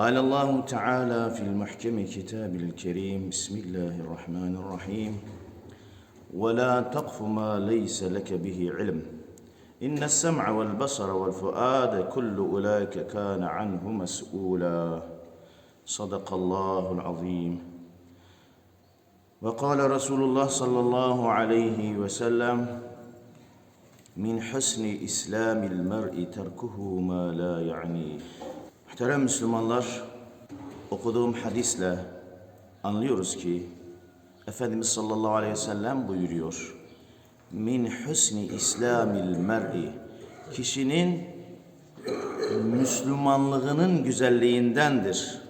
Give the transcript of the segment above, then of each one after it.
قال الله تعالى في المحكم كتاب الكريم بسم الله الرحمن الرحيم. ولا تقف ما ليس لك به علم. إن السمع والبصر والفؤاد كل أولئك كان عنه مسؤولا. صدق الله العظيم. وقال رسول الله صلى الله عليه وسلم من حسن İslam المرء terkuhu ma la yani. Muhterem Müslümanlar, okuduğum hadisle anlıyoruz ki Efendimiz sallallahu aleyhi ve sellem buyuruyor. Min husni İslamil mer'i kişinin Müslümanlığının güzelliğindendir.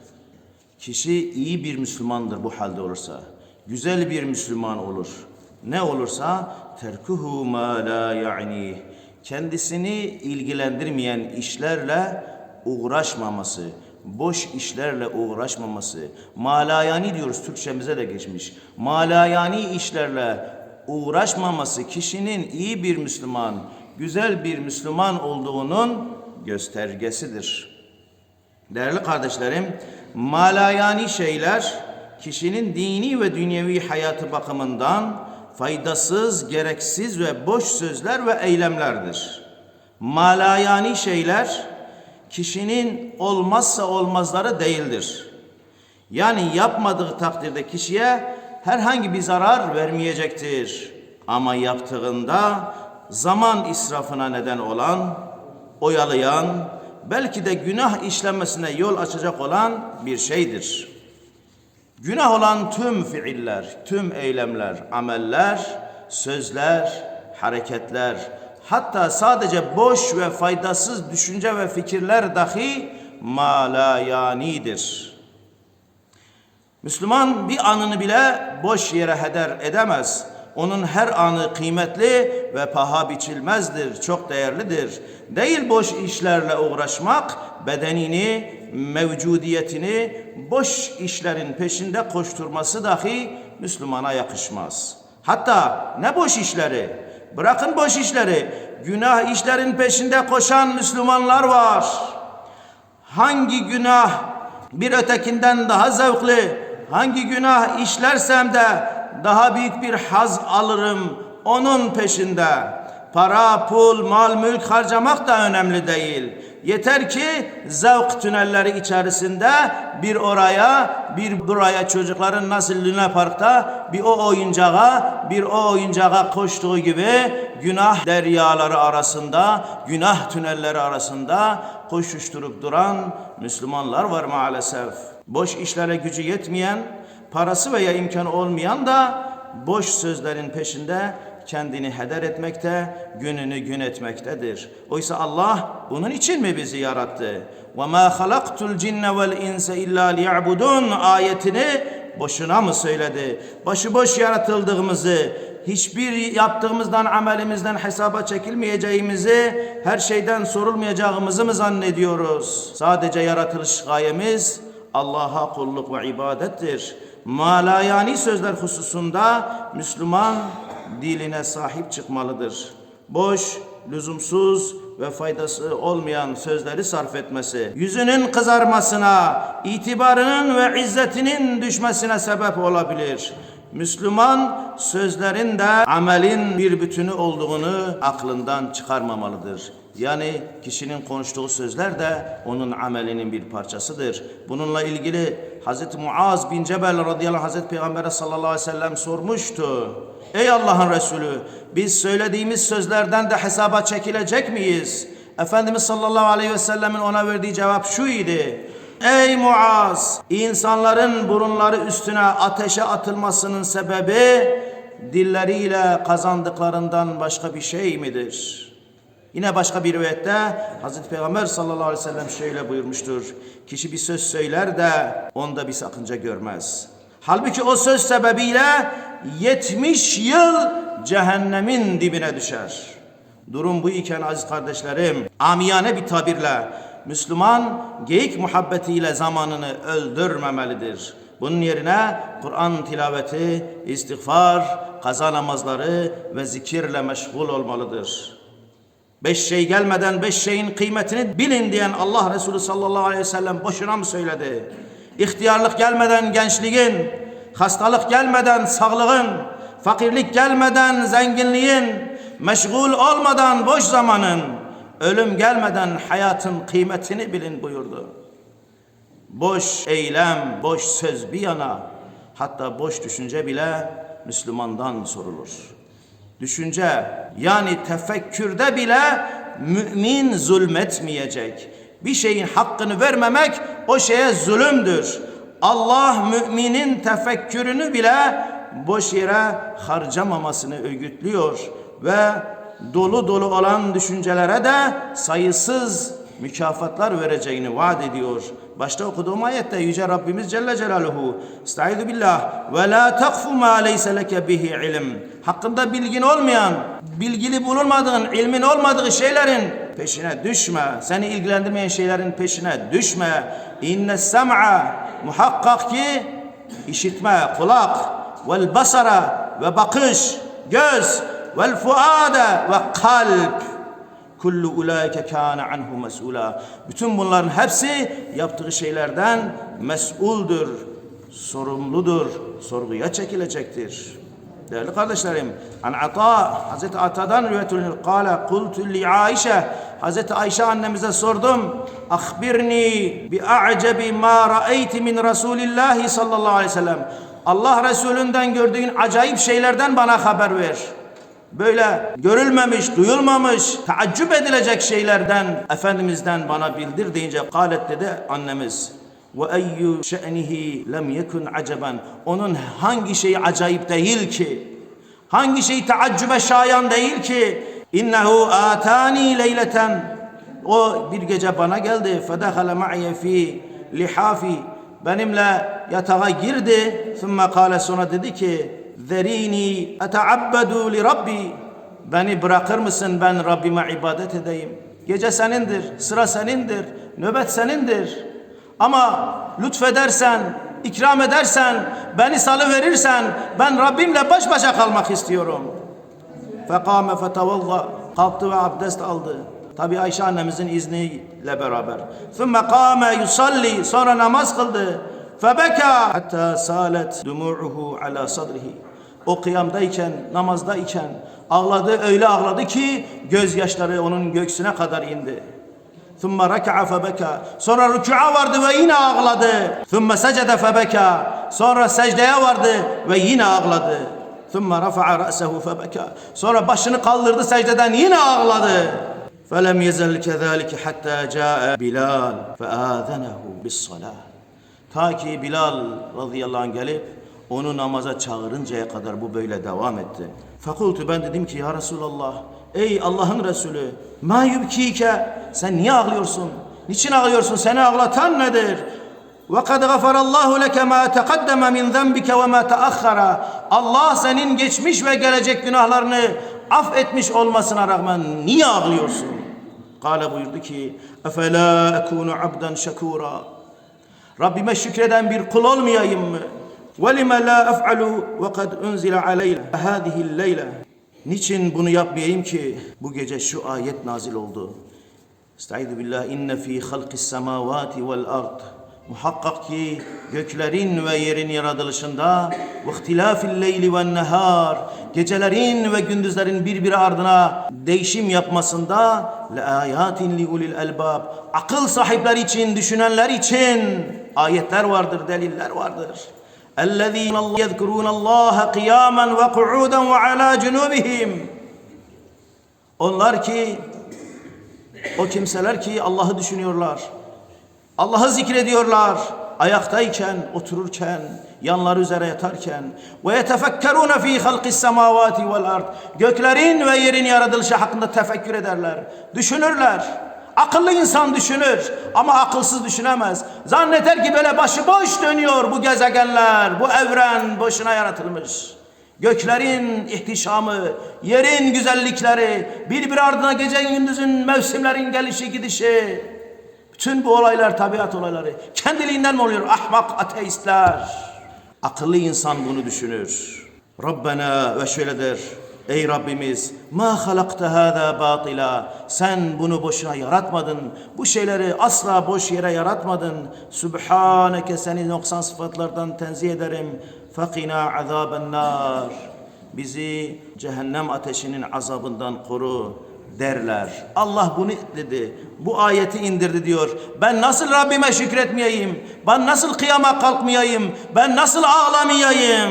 Kişi iyi bir Müslümandır bu halde olursa. Güzel bir Müslüman olur. Ne olursa terkuhu ma la yani kendisini ilgilendirmeyen işlerle uğraşmaması, boş işlerle uğraşmaması, malayani diyoruz Türkçemize de geçmiş. Malayani işlerle uğraşmaması kişinin iyi bir Müslüman, güzel bir Müslüman olduğunun göstergesidir. Değerli kardeşlerim, malayani şeyler kişinin dini ve dünyevi hayatı bakımından faydasız, gereksiz ve boş sözler ve eylemlerdir. Malayani şeyler kişinin olmazsa olmazları değildir. Yani yapmadığı takdirde kişiye herhangi bir zarar vermeyecektir. Ama yaptığında zaman israfına neden olan, oyalayan, belki de günah işlemesine yol açacak olan bir şeydir. Günah olan tüm fiiller, tüm eylemler, ameller, sözler, hareketler, hatta sadece boş ve faydasız düşünce ve fikirler dahi malayanidir. Müslüman bir anını bile boş yere heder edemez. Onun her anı kıymetli ve paha biçilmezdir, çok değerlidir. Değil boş işlerle uğraşmak, bedenini, mevcudiyetini boş işlerin peşinde koşturması dahi Müslümana yakışmaz. Hatta ne boş işleri, bırakın boş işleri, günah işlerin peşinde koşan Müslümanlar var. Hangi günah bir ötekinden daha zevkli, hangi günah işlersem de daha büyük bir haz alırım onun peşinde. Para, pul, mal, mülk harcamak da önemli değil. Yeter ki zevk tünelleri içerisinde bir oraya, bir buraya çocukların nasıl Luna Park'ta bir o oyuncağa, bir o oyuncağa koştuğu gibi günah deryaları arasında, günah tünelleri arasında koşuşturup duran Müslümanlar var maalesef. Boş işlere gücü yetmeyen, parası veya imkanı olmayan da boş sözlerin peşinde kendini heder etmekte, gününü gün etmektedir. Oysa Allah bunun için mi bizi yarattı? وَمَا خَلَقْتُ الْجِنَّ وَالْاِنْسَ اِلَّا لِيَعْبُدُونَ ayetini boşuna mı söyledi? Başıboş yaratıldığımızı, hiçbir yaptığımızdan, amelimizden hesaba çekilmeyeceğimizi, her şeyden sorulmayacağımızı mı zannediyoruz? Sadece yaratılış gayemiz Allah'a kulluk ve ibadettir. Malayani sözler hususunda Müslüman diline sahip çıkmalıdır. Boş, lüzumsuz ve faydası olmayan sözleri sarf etmesi, yüzünün kızarmasına, itibarının ve izzetinin düşmesine sebep olabilir. Müslüman sözlerin de amelin bir bütünü olduğunu aklından çıkarmamalıdır. Yani kişinin konuştuğu sözler de onun amelinin bir parçasıdır. Bununla ilgili Hz. Muaz bin Cebel radıyallahu anh Hz. Peygamber'e sallallahu aleyhi ve sellem sormuştu. Ey Allah'ın Resulü biz söylediğimiz sözlerden de hesaba çekilecek miyiz? Efendimiz sallallahu aleyhi ve sellemin ona verdiği cevap şu idi. Ey Muaz! insanların burunları üstüne ateşe atılmasının sebebi dilleriyle kazandıklarından başka bir şey midir? Yine başka bir rivayette Hazreti Peygamber sallallahu aleyhi ve sellem şöyle buyurmuştur. Kişi bir söz söyler de onda bir sakınca görmez. Halbuki o söz sebebiyle 70 yıl cehennemin dibine düşer. Durum bu iken aziz kardeşlerim, amiyane bir tabirle Müslüman geyik muhabbetiyle zamanını öldürmemelidir. Bunun yerine Kur'an tilaveti, istiğfar, kaza namazları ve zikirle meşgul olmalıdır. Beş şey gelmeden beş şeyin kıymetini bilin diyen Allah Resulü sallallahu aleyhi ve sellem boşuna mı söyledi? İhtiyarlık gelmeden gençliğin, hastalık gelmeden sağlığın, fakirlik gelmeden zenginliğin, meşgul olmadan boş zamanın, ölüm gelmeden hayatın kıymetini bilin buyurdu. Boş eylem, boş söz bir yana, hatta boş düşünce bile Müslümandan sorulur. Düşünce yani tefekkürde bile mümin zulmetmeyecek. Bir şeyin hakkını vermemek o şeye zulümdür. Allah müminin tefekkürünü bile boş yere harcamamasını öğütlüyor ve dolu dolu olan düşüncelere de sayısız mükafatlar vereceğini vaat ediyor. Başta okuduğum ayette Yüce Rabbimiz Celle Celaluhu Estaizu billah ve la takfu ma leyse leke bihi ilim Hakkında bilgin olmayan, bilgili bulunmadığın, ilmin olmadığı şeylerin peşine düşme. Seni ilgilendirmeyen şeylerin peşine düşme. İnne sem'a muhakkak ki işitme, kulak vel basara ve bakış, göz vel fuade ve kalp Kullu ulaike kana anhu mes'ula. Bütün bunların hepsi yaptığı şeylerden mes'uldur, sorumludur, sorguya çekilecektir. Değerli kardeşlerim, an Ata, Hazreti Ata'dan rivayet olunur. Kale, kultu li Aişe, Hazreti Ayşe annemize sordum. Akhbirni bi a'cebi ma ra'eyti min Resulillahi sallallahu aleyhi ve sellem. Allah Resulünden gördüğün acayip şeylerden bana haber ver böyle görülmemiş, duyulmamış, taaccüp edilecek şeylerden Efendimiz'den bana bildir deyince galet dedi annemiz. Ve eyyu şe'nihi lem yekun aceben. Onun hangi şeyi acayip değil ki? Hangi şey taaccübe şayan değil ki? İnnehu atani leyleten. O bir gece bana geldi. Fedehale ma'ye fi lihafi. Benimle yatağa girdi. Thumma kale sonra dedi ki Zerini eta'abbedu li Rabbi. Beni bırakır mısın ben Rabbime ibadet edeyim. Gece senindir, sıra senindir, nöbet senindir. Ama lütfedersen, ikram edersen, beni salı verirsen ben Rabbimle baş başa kalmak istiyorum. Fekame fetevalla kalktı ve abdest aldı. Tabi Ayşe annemizin izniyle beraber. Thumma kâme yusalli sonra namaz kıldı. Febeka hatta salet dumu'uhu ala sadrihi. O kıyamdayken, namazdayken ağladı öyle ağladı ki gözyaşları onun göğsüne kadar indi. ثُمَّ رَكَعَ فَبَكَى Sonra rükûa vardı ve yine ağladı. ثُمَّ سَجَدَ فَبَكَى Sonra secdeye vardı ve yine ağladı. ثُمَّ رَفَعَ رَأْسَهُ فَبَكَى Sonra başını kaldırdı secdeden yine ağladı. فَلَمْ يَزَلْ كَذَٰلِكَ حَتَّى جَاءَ بِلَالٌ فَآذَنَهُ بِالصَّلَاةِ Ta ki Bilal radıyallahu anh gelip onu namaza çağırıncaya kadar bu böyle devam etti. Fakultu ben dedim ki ya Resulallah ey Allah'ın Resulü ma yubkike sen niye ağlıyorsun? Niçin ağlıyorsun? Seni ağlatan nedir? Ve kad gafarallahu leke ma taqaddama min zenbike ve ma taakhara. Allah senin geçmiş ve gelecek günahlarını affetmiş olmasına rağmen niye ağlıyorsun? Kale buyurdu ki efela ekunu abden şekura. Rabbime şükreden bir kul olmayayım mı? وَلِمَ لَا أَفْعَلُ وَقَدْ أُنْزِلَ عَلَيْلَ هَذِهِ اللَّيْلَ Niçin bunu yapmayayım ki? Bu gece şu ayet nazil oldu. Estaizu billah inne fi halqis semavati vel ard. Muhakkak ki göklerin ve yerin yaratılışında ve ihtilafil leyli ve nehar gecelerin ve gündüzlerin birbiri ardına değişim yapmasında le ayatin li ulil elbab akıl sahipleri için düşünenler için ayetler vardır deliller vardır. اَلَّذ۪ينَ يَذْكُرُونَ اللّٰهَ قِيَامًا وَقُعُودًا وَعَلَى جُنُوبِهِمْ Onlar ki o kimseler ki Allah'ı düşünüyorlar. Allah'ı zikrediyorlar. Ayaktayken, otururken, yanları üzere yatarken ve yetefekkerune fi halqis semavati vel ard. Göklerin ve yerin yaratılışı hakkında tefekkür ederler. Düşünürler. Akıllı insan düşünür ama akılsız düşünemez. Zanneder ki böyle başıboş dönüyor bu gezegenler, bu evren boşuna yaratılmış. Göklerin ihtişamı, yerin güzellikleri, birbiri ardına gece gündüzün mevsimlerin gelişi gidişi. Bütün bu olaylar tabiat olayları. Kendiliğinden mi oluyor? Ahmak ateistler. Akıllı insan bunu düşünür. Rabbena ve şöyle. Ey Rabbimiz ma halakta hâzâ batila sen bunu boşuna yaratmadın bu şeyleri asla boş yere yaratmadın Sübhaneke seni noksan sıfatlardan tenzih ederim fakina azaben nar bizi cehennem ateşinin azabından koru derler. Allah bunu dedi. Bu ayeti indirdi diyor. Ben nasıl Rabbime şükretmeyeyim? Ben nasıl kıyama kalkmayayım? Ben nasıl ağlamayayım?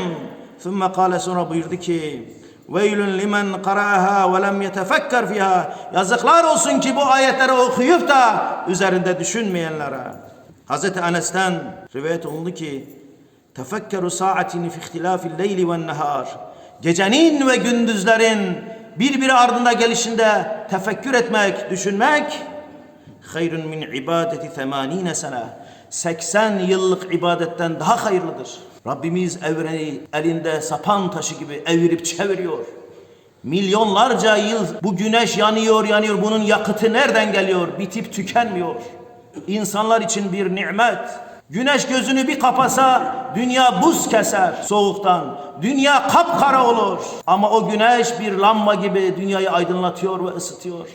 Thumma kâle sonra buyurdu ki Veylün limen qara'aha ve lem yetefekker fiha. Yazıklar olsun ki bu ayetleri okuyup da üzerinde düşünmeyenlere. Hazreti Enes'ten rivayet olundu ki tefekkeru saatini fi ihtilafil leyli ve nehar. Gecenin ve gündüzlerin birbiri ardında gelişinde tefekkür etmek, düşünmek hayrun min ibadeti 80 sene. 80 yıllık ibadetten daha hayırlıdır. Rabbimiz evreni elinde sapan taşı gibi evirip çeviriyor. Milyonlarca yıl bu güneş yanıyor yanıyor. Bunun yakıtı nereden geliyor? Bitip tükenmiyor. İnsanlar için bir nimet. Güneş gözünü bir kapasa dünya buz keser soğuktan. Dünya kapkara olur. Ama o güneş bir lamba gibi dünyayı aydınlatıyor ve ısıtıyor.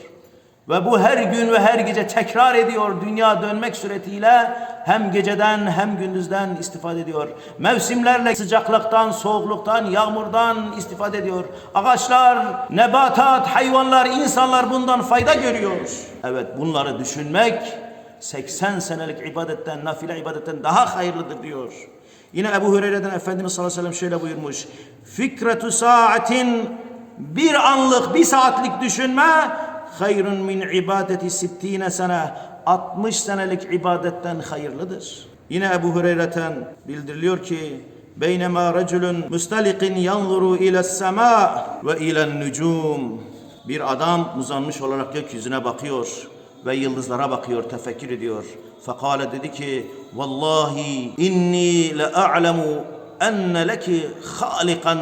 Ve bu her gün ve her gece tekrar ediyor. Dünya dönmek suretiyle hem geceden hem gündüzden istifade ediyor. Mevsimlerle sıcaklıktan, soğukluktan, yağmurdan istifade ediyor. Ağaçlar, nebatat, hayvanlar, insanlar bundan fayda görüyor. Evet bunları düşünmek 80 senelik ibadetten, nafile ibadetten daha hayırlıdır diyor. Yine Ebu Hureyre'den Efendimiz sallallahu aleyhi ve sellem şöyle buyurmuş. Fikretu saatin bir anlık, bir saatlik düşünme hayrun min ibadeti sittine sene 60 senelik ibadetten hayırlıdır. Yine Ebu Hureyre'ten bildiriliyor ki beynema raculun mustaliqin yanzuru ila sema ve ila nucum bir adam uzanmış olarak gökyüzüne bakıyor ve yıldızlara bakıyor, tefekkür ediyor. Fekale dedi ki Vallahi inni le a'lemu enne leki halikan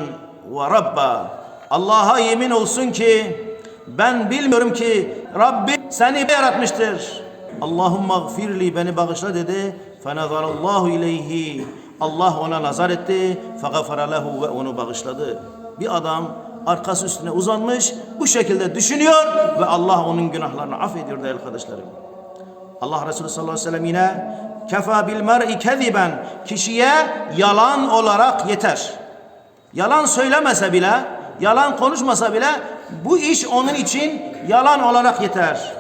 ve rabba Allah'a yemin olsun ki ben bilmiyorum ki Rabbim seni yaratmıştır. Allahumma gfirli beni bağışla dedi. Fenazarallahu ileyhi. Allah ona nazar etti. Fegafara lehu ve onu bağışladı. Bir adam arkası üstüne uzanmış bu şekilde düşünüyor ve Allah onun günahlarını affediyor değerli kardeşlerim. Allah Resulü sallallahu aleyhi ve sellem yine kefa bil mer'i keziben kişiye yalan olarak yeter. Yalan söylemese bile, yalan konuşmasa bile bu iş onun için yalan olarak yeter.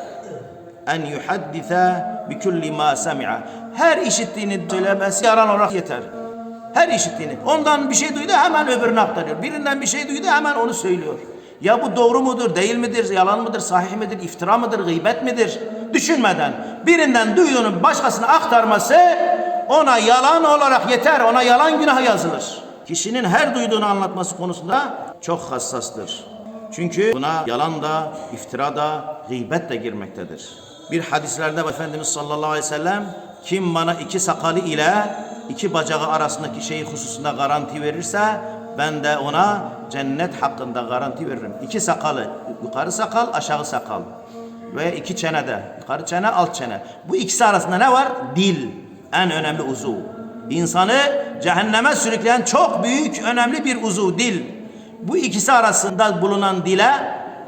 En yuhaddise bi kulli ma semi'a. Her işittiğini söylemesi yalan olarak yeter. Her işittiğini. Ondan bir şey duydu hemen öbürüne aktarıyor. Birinden bir şey duydu hemen onu söylüyor. Ya bu doğru mudur, değil midir, yalan mıdır, sahih midir, iftira mıdır, gıybet midir? Düşünmeden birinden duyduğunu başkasına aktarması ona yalan olarak yeter. Ona yalan günah yazılır. Kişinin her duyduğunu anlatması konusunda çok hassastır. Çünkü buna yalan da, iftira da, gıybet de girmektedir. Bir hadislerde Efendimiz sallallahu aleyhi ve sellem kim bana iki sakalı ile iki bacağı arasındaki şeyi hususunda garanti verirse ben de ona cennet hakkında garanti veririm. İki sakalı, yukarı sakal, aşağı sakal ve iki çene de, yukarı çene, alt çene. Bu ikisi arasında ne var? Dil, en önemli uzuv. İnsanı cehenneme sürükleyen çok büyük, önemli bir uzuv, dil. Bu ikisi arasında bulunan dile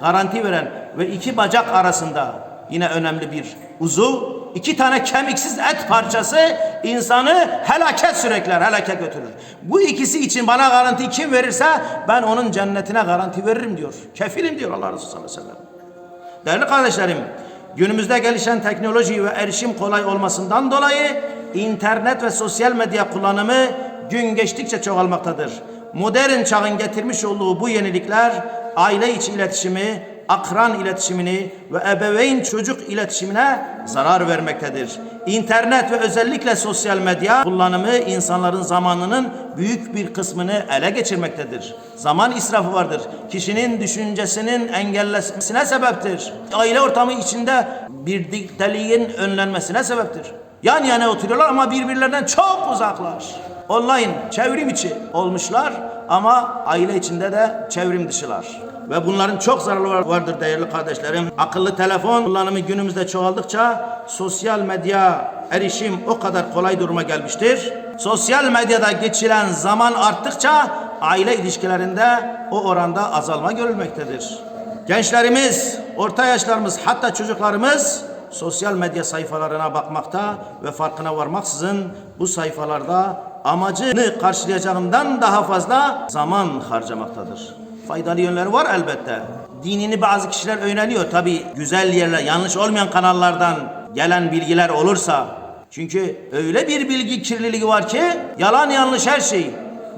garanti veren ve iki bacak arasında yine önemli bir uzuv, iki tane kemiksiz et parçası insanı helaket sürekler, helake götürür. Bu ikisi için bana garanti kim verirse ben onun cennetine garanti veririm diyor. Kefilim diyor Allah Resulü sallallahu aleyhi ve sellem. Değerli kardeşlerim, günümüzde gelişen teknoloji ve erişim kolay olmasından dolayı internet ve sosyal medya kullanımı gün geçtikçe çoğalmaktadır. Modern çağın getirmiş olduğu bu yenilikler aile içi iletişimi, akran iletişimini ve ebeveyn çocuk iletişimine zarar vermektedir. İnternet ve özellikle sosyal medya kullanımı insanların zamanının büyük bir kısmını ele geçirmektedir. Zaman israfı vardır. Kişinin düşüncesinin engellenmesine sebeptir. Aile ortamı içinde birlikteliğin önlenmesine sebeptir. Yan yana oturuyorlar ama birbirlerinden çok uzaklar. Online çevrim içi olmuşlar ama aile içinde de çevrim dışılar. Ve bunların çok zararları vardır değerli kardeşlerim. Akıllı telefon kullanımı günümüzde çoğaldıkça sosyal medya erişim o kadar kolay duruma gelmiştir. Sosyal medyada geçilen zaman arttıkça aile ilişkilerinde o oranda azalma görülmektedir. Gençlerimiz, orta yaşlarımız hatta çocuklarımız sosyal medya sayfalarına bakmakta ve farkına varmaksızın bu sayfalarda amacını karşılayacağından daha fazla zaman harcamaktadır. Faydalı yönleri var elbette. Dinini bazı kişiler öğreniyor. Tabi güzel yerler, yanlış olmayan kanallardan gelen bilgiler olursa. Çünkü öyle bir bilgi kirliliği var ki yalan yanlış her şey.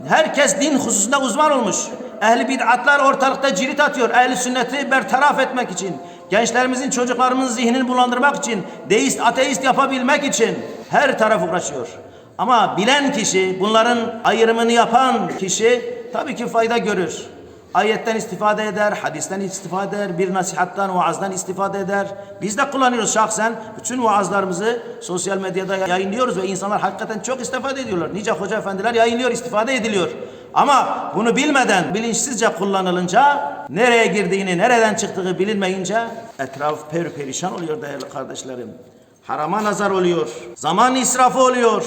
Herkes din hususunda uzman olmuş. Ehli bid'atlar ortalıkta cirit atıyor. Ehli sünneti bertaraf etmek için. Gençlerimizin, çocuklarımızın zihnini bulandırmak için, deist, ateist yapabilmek için her taraf uğraşıyor. Ama bilen kişi, bunların ayrımını yapan kişi tabii ki fayda görür. Ayetten istifade eder, hadisten istifade eder, bir nasihattan, vaazdan istifade eder. Biz de kullanıyoruz şahsen. Bütün vaazlarımızı sosyal medyada yayınlıyoruz ve insanlar hakikaten çok istifade ediyorlar. Nice hoca efendiler yayınlıyor, istifade ediliyor. Ama bunu bilmeden, bilinçsizce kullanılınca, nereye girdiğini, nereden çıktığı bilinmeyince etraf perperişan oluyor değerli kardeşlerim. Harama nazar oluyor. Zaman israfı oluyor.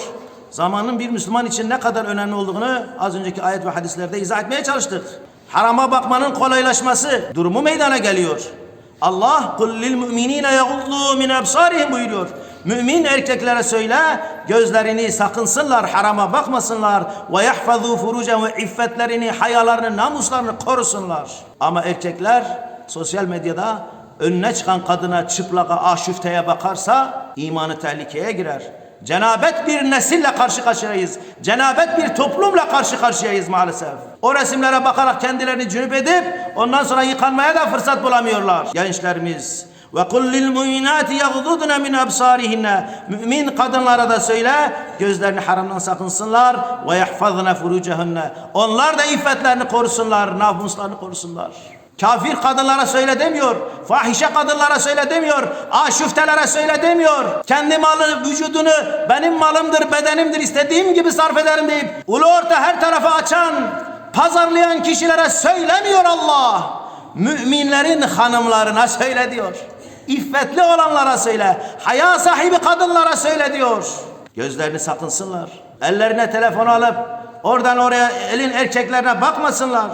Zamanın bir Müslüman için ne kadar önemli olduğunu az önceki ayet ve hadislerde izah etmeye çalıştık. Harama bakmanın kolaylaşması durumu meydana geliyor. Allah kul lil mu'minine yaguddu min absarihim buyuruyor. Mümin erkeklere söyle gözlerini sakınsınlar, harama bakmasınlar ve yahfazu furucen ve iffetlerini, hayalarını, namuslarını korusunlar. Ama erkekler sosyal medyada önüne çıkan kadına çıplaka aşüfteye bakarsa imanı tehlikeye girer. Cenabet bir nesille karşı karşıyayız. Cenabet bir toplumla karşı karşıyayız maalesef. O resimlere bakarak kendilerini cünüp edip ondan sonra yıkanmaya da fırsat bulamıyorlar gençlerimiz. Ve kul lil mu'minati yaghdudna min absarihinne. Mümin kadınlara da söyle gözlerini haramdan sakınsınlar ve yahfazna furucahunne. Onlar da iffetlerini korusunlar, namuslarını korusunlar. Kafir kadınlara söyle demiyor. Fahişe kadınlara söyle demiyor. Aşüftelere söyle demiyor. Kendi malı, vücudunu benim malımdır, bedenimdir, istediğim gibi sarf ederim deyip ulu orta her tarafa açan, pazarlayan kişilere söylemiyor Allah. Müminlerin hanımlarına söyle diyor. İffetli olanlara söyle. Haya sahibi kadınlara söyle diyor. Gözlerini sakınsınlar. Ellerine telefon alıp oradan oraya elin erkeklerine bakmasınlar.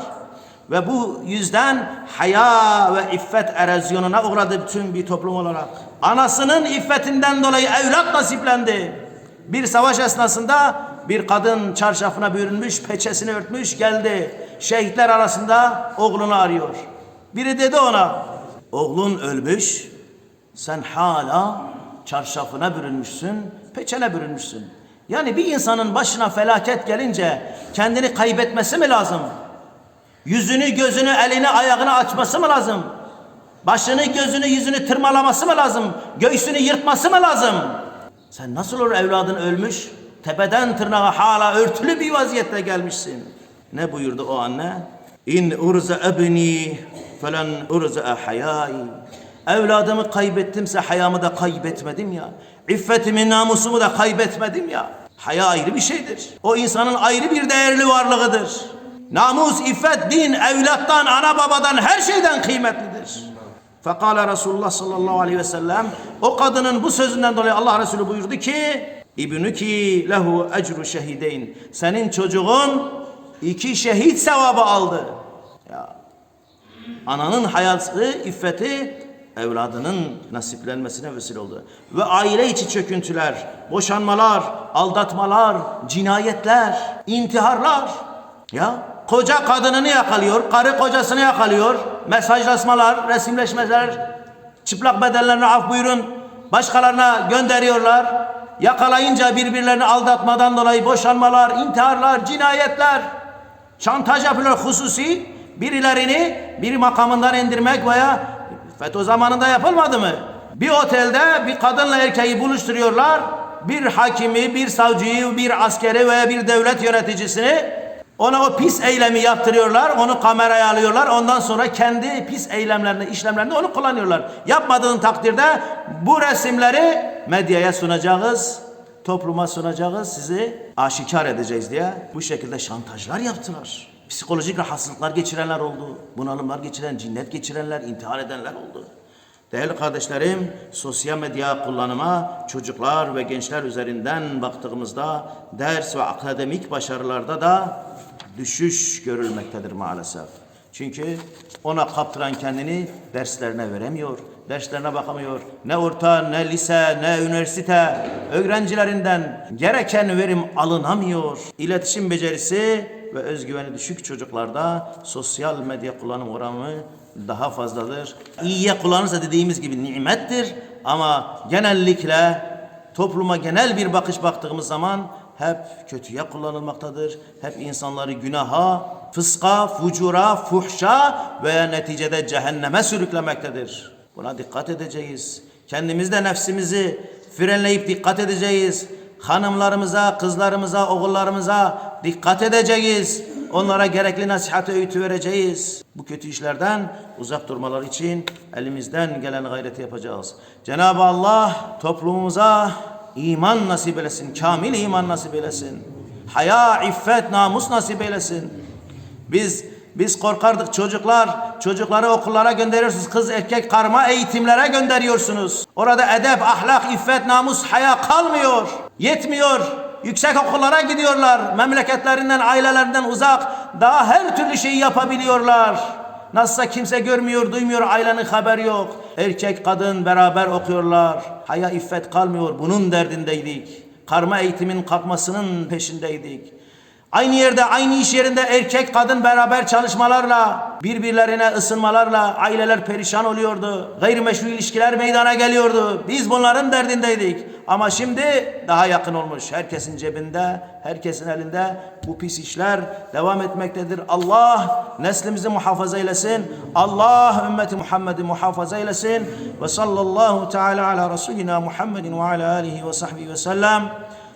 Ve bu yüzden haya ve iffet erozyonuna uğradı bütün bir toplum olarak. Anasının iffetinden dolayı evlat nasiplendi. Bir savaş esnasında bir kadın çarşafına bürünmüş, peçesini örtmüş geldi. Şehitler arasında oğlunu arıyor. Biri dedi ona, oğlun ölmüş, sen hala çarşafına bürünmüşsün, peçene bürünmüşsün. Yani bir insanın başına felaket gelince kendini kaybetmesi mi lazım? Yüzünü, gözünü, elini, ayağını açması mı lazım? Başını, gözünü, yüzünü tırmalaması mı lazım? Göğsünü yırtması mı lazım? Sen nasıl olur evladın ölmüş? Tepeden tırnağa hala örtülü bir vaziyette gelmişsin. Ne buyurdu o anne? İn urza ebni felen urza hayai. Evladımı kaybettimse hayamı da kaybetmedim ya. İffetimi, namusumu da kaybetmedim ya. Haya ayrı bir şeydir. O insanın ayrı bir değerli varlığıdır. Namus, iffet, din, evlattan, ana babadan her şeyden kıymetlidir. Fekale Resulullah sallallahu aleyhi ve sellem o kadının bu sözünden dolayı Allah Resulü buyurdu ki İbnüki lehu ecru şehideyn senin çocuğun iki şehit sevabı aldı. Ya ananın hayatı, iffeti evladının nasiplenmesine vesile oldu. Ve aile içi çöküntüler, boşanmalar, aldatmalar, cinayetler, intiharlar. Ya koca kadınını yakalıyor, karı kocasını yakalıyor. Mesajlaşmalar, resimleşmeler, çıplak bedenlerine af buyurun. Başkalarına gönderiyorlar. Yakalayınca birbirlerini aldatmadan dolayı boşanmalar, intiharlar, cinayetler. Şantaj yapıyorlar hususi. Birilerini bir makamından indirmek veya FETÖ zamanında yapılmadı mı? Bir otelde bir kadınla erkeği buluşturuyorlar. Bir hakimi, bir savcıyı, bir askeri veya bir devlet yöneticisini ona o pis eylemi yaptırıyorlar, onu kameraya alıyorlar. Ondan sonra kendi pis eylemlerinde, işlemlerinde onu kullanıyorlar. Yapmadığın takdirde bu resimleri medyaya sunacağız, topluma sunacağız, sizi aşikar edeceğiz diye bu şekilde şantajlar yaptılar. Psikolojik rahatsızlıklar geçirenler oldu, bunalımlar geçiren, cinnet geçirenler, intihar edenler oldu. Değerli kardeşlerim, sosyal medya kullanıma çocuklar ve gençler üzerinden baktığımızda ders ve akademik başarılarda da düşüş görülmektedir maalesef. Çünkü ona kaptıran kendini derslerine veremiyor. Derslerine bakamıyor. Ne orta, ne lise, ne üniversite öğrencilerinden gereken verim alınamıyor. İletişim becerisi ve özgüveni düşük çocuklarda sosyal medya kullanım oranı daha fazladır. İyiye kullanırsa dediğimiz gibi nimettir ama genellikle topluma genel bir bakış baktığımız zaman hep kötüye kullanılmaktadır. Hep insanları günaha, fıska, fucura, fuhşa ve neticede cehenneme sürüklemektedir. Buna dikkat edeceğiz. Kendimiz de nefsimizi frenleyip dikkat edeceğiz. Hanımlarımıza, kızlarımıza, oğullarımıza dikkat edeceğiz. Onlara gerekli nasihat öğütü vereceğiz. Bu kötü işlerden uzak durmalar için elimizden gelen gayreti yapacağız. Cenab-ı Allah toplumumuza iman nasip eylesin, kamil iman nasip eylesin. Haya, iffet, namus nasip eylesin. Biz biz korkardık çocuklar, çocukları okullara gönderiyorsunuz. Kız erkek karma eğitimlere gönderiyorsunuz. Orada edep, ahlak, iffet, namus, haya kalmıyor. Yetmiyor. Yüksek okullara gidiyorlar. Memleketlerinden, ailelerinden uzak. Daha her türlü şeyi yapabiliyorlar. Nasılsa kimse görmüyor, duymuyor, ailenin haberi yok. Erkek, kadın beraber okuyorlar. Haya, iffet kalmıyor. Bunun derdindeydik. Karma eğitimin kalkmasının peşindeydik. Aynı yerde, aynı iş yerinde erkek kadın beraber çalışmalarla, birbirlerine ısınmalarla aileler perişan oluyordu. Gayrimeşru ilişkiler meydana geliyordu. Biz bunların derdindeydik. Ama şimdi daha yakın olmuş. Herkesin cebinde, herkesin elinde bu pis işler devam etmektedir. Allah neslimizi muhafaza eylesin. Allah ümmeti Muhammed'i muhafaza eylesin. Ve sallallahu teala ala Resulina Muhammedin ve ala alihi ve sahbihi ve sellem.